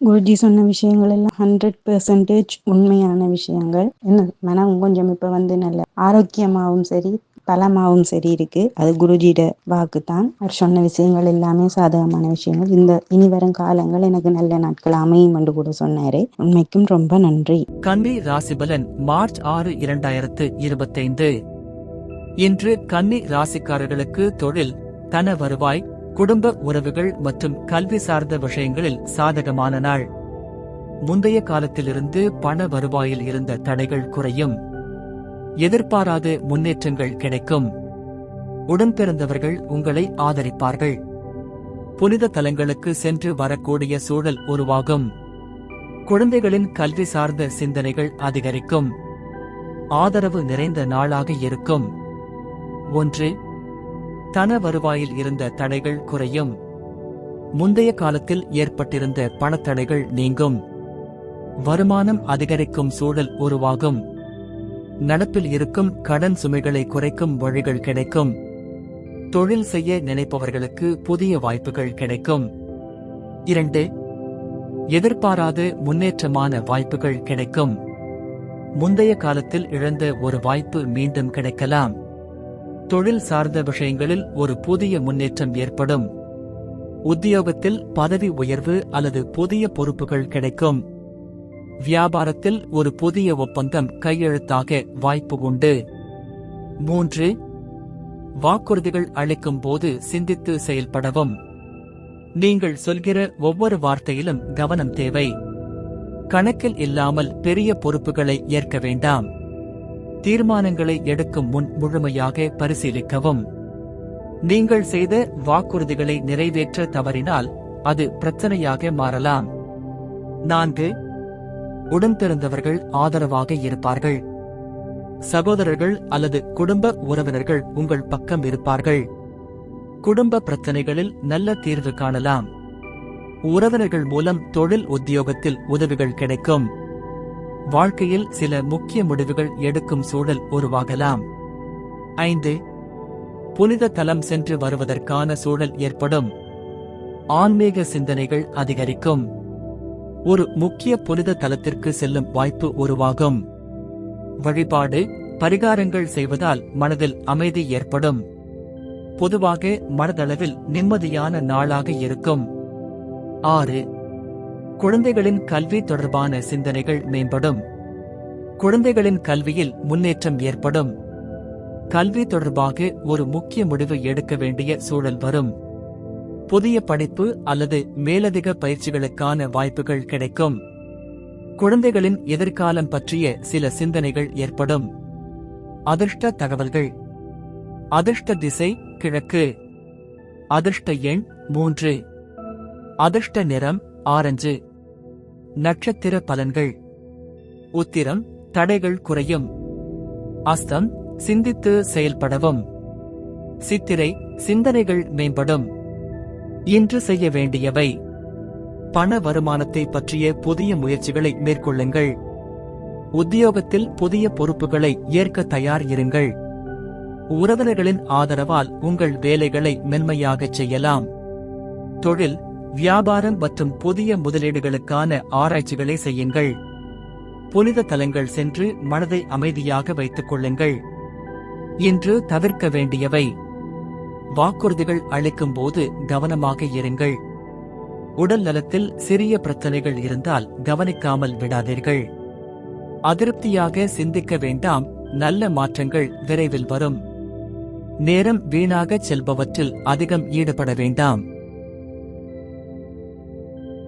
குருஜி சொன்ன விஷயங்கள் எல்லாம் ஹண்ட்ரட் பெர்சன்டேஜ் உண்மையான விஷயங்கள். என்ன? மனம் கொஞ்சம் இப்ப வந்து நல்ல ஆரோக்கியமாகவும் சரி பலமாகவும் சரி இருக்கு. அது குருஜியோட வாக்கு தான் அவர் சொன்ன விஷயங்கள் எல்லாமே சாதகமான விஷயங்கள். இந்த இனி வரும் காலங்கள் எனக்கு நல்ல நாட்கள் அமையும் என்று கூட சொன்னாரு. உண்மைக்கும் ரொம்ப நன்றி. கன்னி ராசிபலன் மார்ச் ஆறு இரண்டாயிரத்து இருபத்தைந்து. இன்று கன்னி ராசிக்காரர்களுக்கு தொழில் தன வருவாய் குடும்ப உறவுகள் மற்றும் கல்வி சார்ந்த விஷயங்களில் சாதகமான நாள். முந்தைய காலத்திலிருந்து பண வருவாயில் இருந்த தடைகள் குறையும். எதிர்பாராத முன்னேற்றங்கள் கிடைக்கும். உடன் பிறந்தவர்கள் உங்களை ஆதரிப்பார்கள். புனித தலங்களுக்கு சென்று வரக்கூடிய சூழல் உருவாகும். குழந்தைகளின் கல்வி சார்ந்த சிந்தனைகள் அதிகரிக்கும். ஆதரவு நிறைந்த நாளாக இருக்கும். ஒன்று தன வருவாயில் இருந்த தடைகள் குறையும். முந்தைய காலத்தில் ஏற்பட்டிருந்த பணத்தடைகள் நீங்கும். வருமானம் அதிகரிக்கும் சூழல் உருவாகும். நடப்பில் இருக்கும் கடன் சுமைகளை குறைக்கும் வழிகள் கிடைக்கும். தொழில் செய்ய நினைப்பவர்களுக்கு புதிய வாய்ப்புகள் கிடைக்கும். இரண்டு எதிர்பாராத முன்னேற்றமான வாய்ப்புகள் கிடைக்கும். முந்தைய காலத்தில் இழந்த ஒரு வாய்ப்பு மீண்டும் கிடைக்கலாம். தொழில் சார்ந்த விஷயங்களில் ஒரு புதிய முன்னேற்றம் ஏற்படும். உத்தியோகத்தில் பதவி உயர்வு அல்லது புதிய பொறுப்புகள் கிடைக்கும். வியாபாரத்தில் ஒரு புதிய ஒப்பந்தம் கையெழுத்தாக வாய்ப்பு உண்டு. மூன்று வாக்குறுதிகள் அளிக்கும் போது சிந்தித்து செயல்படவும். நீங்கள் சொல்கிற ஒவ்வொரு வார்த்தையிலும் கவனம் தேவை. கணக்கில் இல்லாமல் பெரிய பொறுப்புகளை ஏற்க வேண்டாம். தீர்மானங்களை எடுக்கும் முன் முழுமையாக பரிசீலிக்கவும். நீங்கள் செய்த வாக்குறுதிகளை நிறைவேற்ற தவறினால் அது பிரச்சனையாக மாறலாம். நான்கு உடன் பிறந்தவர்கள் ஆதரவாக இருப்பார்கள். சகோதரர்கள் அல்லது குடும்ப உறவினர்கள் உங்கள் பக்கம் இருப்பார்கள். குடும்ப பிரச்சனைகளில் நல்ல தீர்வு காணலாம். உறவினர்கள் மூலம் தொழில் உத்தியோகத்தில் உதவிகள் கிடைக்கும். வாழ்க்கையில் சில முக்கிய முடிவுகள் எடுக்கும் சூழல் உருவாகலாம். ஐந்து. புனித தலம் சென்று வருவதற்கான சூழல் ஏற்படும். ஆன்மீக சிந்தனைகள் அதிகரிக்கும். ஒரு முக்கிய புனித தலத்திற்கு செல்லும் வாய்ப்பு உருவாகும். வழிபாடு பரிகாரங்கள் செய்வதால் மனதில் அமைதி ஏற்படும். பொதுவாக மனதளவில் நிம்மதியான நாளாக இருக்கும். ஆறு. குழந்தைகளின் கல்வி தொடர்பான சிந்தனைகள் மேம்படும். குழந்தைகளின் கல்வியில் முன்னேற்றம் ஏற்படும். கல்வி தொடர்பாக ஒரு முக்கிய முடிவு எடுக்க வேண்டிய சூழல் வரும். புதிய படிப்பு அல்லது மேலதிக பயிற்சிகளுக்கான வாய்ப்புகள் கிடைக்கும். குழந்தைகளின் எதிர்காலம் பற்றிய சில சிந்தனைகள் ஏற்படும். அதிர்ஷ்ட தகவல்கள். அதிர்ஷ்ட திசை கிழக்கு. அதிர்ஷ்ட எண் மூன்று. அதிர்ஷ்ட நிறம் ஆரஞ்சு. நட்சத்திர பலன்கள். உத்திரம் தடைகள் குறையும். அஸ்தம் சிந்தித்து செயல்படவும். சித்திரை சிந்தனைகள் மேம்படும். இன்று செய்ய வேண்டியவை. பண வருமானத்தை பற்றிய புதிய முயற்சிகளை மேற்கொள்ளுங்கள். உத்தியோகத்தில் புதிய பொறுப்புகளை ஏற்க தயார் இருங்கள். உறவினர்களின் ஆதரவால் உங்கள் வேலைகளை மென்மையாகச் செய்யலாம். தொழில் வியாபாரம் மற்றும் புதிய முதலீடுகளுக்கான ஆராய்ச்சிகளை செய்யுங்கள். புனித தலங்கள் சென்று மனதை அமைதியாக வைத்துக் கொள்ளுங்கள். இன்று தவிர்க்க வேண்டியவை. வாக்குறுதிகள் அளிக்கும் போது கவனமாக இருங்கள். உடல் நலத்தில் சிறிய பிரச்சனைகள் இருந்தால் கவனிக்காமல் விடாதீர்கள். அதிருப்தியாக சிந்திக்க வேண்டாம். நல்ல மாற்றங்கள் விரைவில் வரும். நேரம் வீணாகச் செல்பவற்றில் அதிகம் ஈடுபட வேண்டாம்.